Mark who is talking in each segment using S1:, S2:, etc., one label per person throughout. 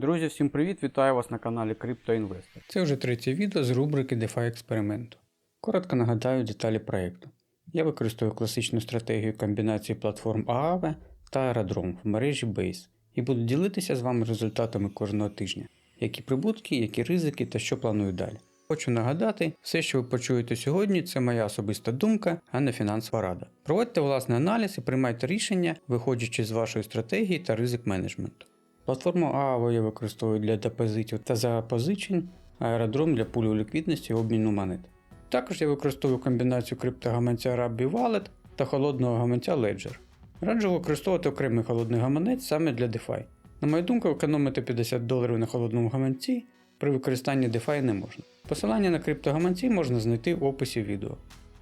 S1: Друзі, всім привіт! Вітаю вас на каналі CryptoInvestor. Це вже третє відео з рубрики DeFi експерименту. Коротко нагадаю деталі проєкту. Я використовую класичну стратегію комбінації платформ Aave та Aerodrome в мережі Base і буду ділитися з вами результатами кожного тижня, які прибутки, які ризики та що планую далі. Хочу нагадати, все, що ви почуєте сьогодні, це моя особиста думка, а не фінансова рада. Проводьте власний аналіз і приймайте рішення, виходячи з вашої стратегії та ризик менеджменту. Платформу AAV я використовую для депозитів та запозичень, аеродром для пулю ліквідності і обміну монет. Також я використовую комбінацію криптогаманця Rabbi Wallet та холодного гаманця Ledger. Раджу використовувати окремий холодний гаманець саме для DeFi. На мою думку, економити 50 доларів на холодному гаманці при використанні DeFi не можна. Посилання на криптогаманці можна знайти в описі відео.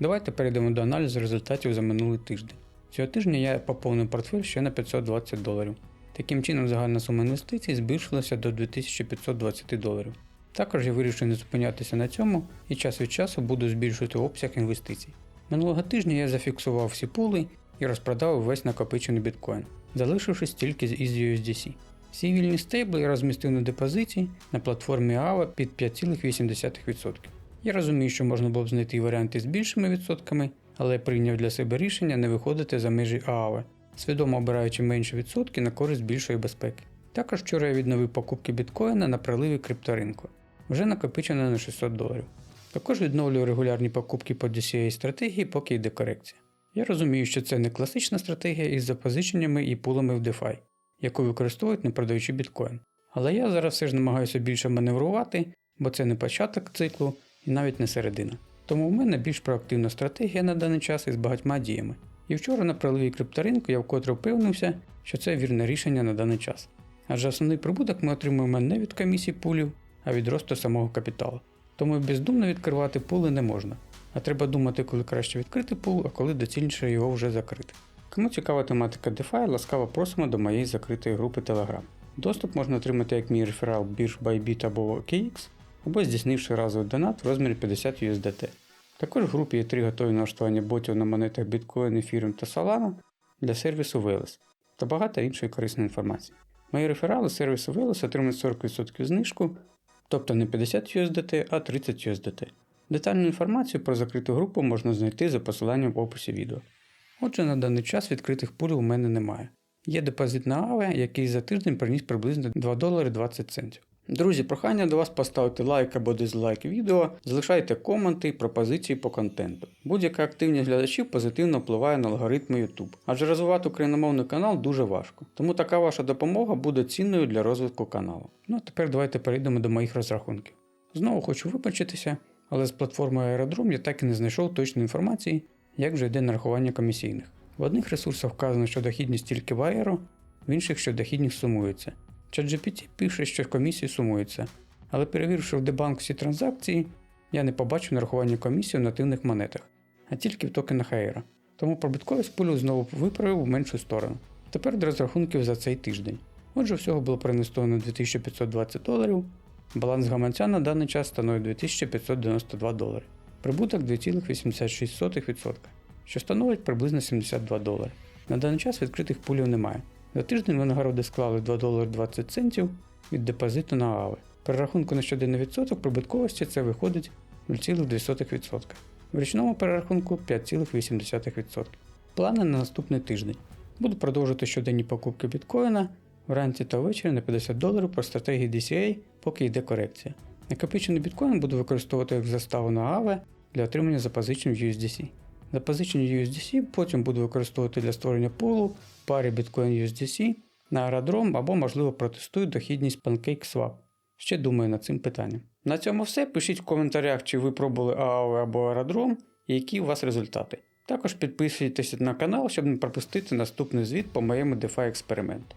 S1: Давайте перейдемо до аналізу результатів за минулий тиждень. Цього тижня я поповнив портфель ще на 520 доларів. Таким чином, загальна сума інвестицій збільшилася до 2520 доларів. Також я вирішив не зупинятися на цьому і час від часу буду збільшувати обсяг інвестицій. Минулого тижня я зафіксував всі пули і розпродав весь накопичений біткоін, залишившись тільки з USDC. Всі вільні стейбли я розмістив на депозиті на платформі AAVE під 5,8%. Я розумію, що можна було б знайти варіанти з більшими відсотками, але прийняв для себе рішення не виходити за межі AAVE, свідомо обираючи менші відсотки на користь більшої безпеки. Також вчора я відновив покупки біткоїна на приливі крипторинку, вже накопичено на 600 доларів. Також відновлюю регулярні покупки по DCA стратегії, поки йде корекція. Я розумію, що це не класична стратегія із запозиченнями і пулами в DeFi, яку використовують не продаючи біткоін. Але я зараз все ж намагаюся більше маневрувати, бо це не початок циклу і навіть не середина. Тому в мене більш проактивна стратегія на даний час із багатьма діями. І вчора на приливі крипторинку я вкотре впевнився, що це вірне рішення на даний час. Адже основний прибуток ми отримуємо не від комісій пулів, а від росту самого капіталу. Тому бездумно відкривати пули не можна, а треба думати, коли краще відкрити пул, а коли доцільніше його вже закрити. Кому цікава тематика DeFi, ласкаво просимо до моєї закритої групи Telegram. Доступ можна отримати як мій реферал бірж Bybit або OKX, або здійснивши разовий донат в розмірі 50 USDT. Також в групі є три готові налаштування ботів на монетах Bitcoin, Ethereum та Solana для сервісу Veles та багато іншої корисної інформації. Мої реферали сервісу Veles отримують 40% знижку, тобто не 50 USDT, а 30 USDT. Детальну інформацію про закриту групу можна знайти за посиланням в описі відео. Отже, на даний час відкритих пулів у мене немає. Є депозит на AVE, який за тиждень приніс приблизно 2 долари 20 центів. Друзі, прохання до вас поставити лайк або дизлайк відео, залишайте коменти і пропозиції по контенту. Будь-яка активність глядачів позитивно впливає на алгоритми YouTube, адже розвивати україномовний канал дуже важко. Тому така ваша допомога буде цінною для розвитку каналу. Ну а тепер давайте перейдемо до моїх розрахунків. Знову хочу вибачитися, але з платформою Aerodrome я так і не знайшов точної інформації, як вже йде нарахування комісійних. В одних ресурсах вказано, що дохідність тільки в аеро, в інших, що дохідність сумується. ChatGPT пише, що комісії сумуються, але перевіривши в дебанк всі транзакції, я не побачив нарахування комісії в нативних монетах, а тільки в токенах Aero. Тому пробитковий спулю знову виправив в меншу сторону. Тепер до розрахунків за цей тиждень. Отже, всього було перенестовано 2520 доларів, баланс гаманця на даний час становить 2592 долари, прибуток 2,86%, що становить приблизно 72 долари. На даний час відкритих пулів немає. За тиждень винагороди склали 2 долари 20 центів від депозиту на АВИ. При рахунку на щоденний відсоток прибутковості це виходить 0,2%. В річному перерахунку 5,8%. Плани на наступний тиждень. Буду продовжувати щоденні покупки біткоїна вранці та ввечері на 50 доларів по стратегії DCA, поки йде корекція. Накопичений біткоін буду використовувати як заставу на AVE для отримання запозичень в USDC. Запозичення USDC потім буду використовувати для створення пулу парі Bitcoin USDC на аеродром або, можливо, протестую дохідність PancakeSwap. Ще думаю над цим питанням. На цьому все. Пишіть в коментарях, чи ви пробували AAV або аеродром і які у вас результати. Також підписуйтесь на канал, щоб не пропустити наступний звіт по моєму DeFi експерименту.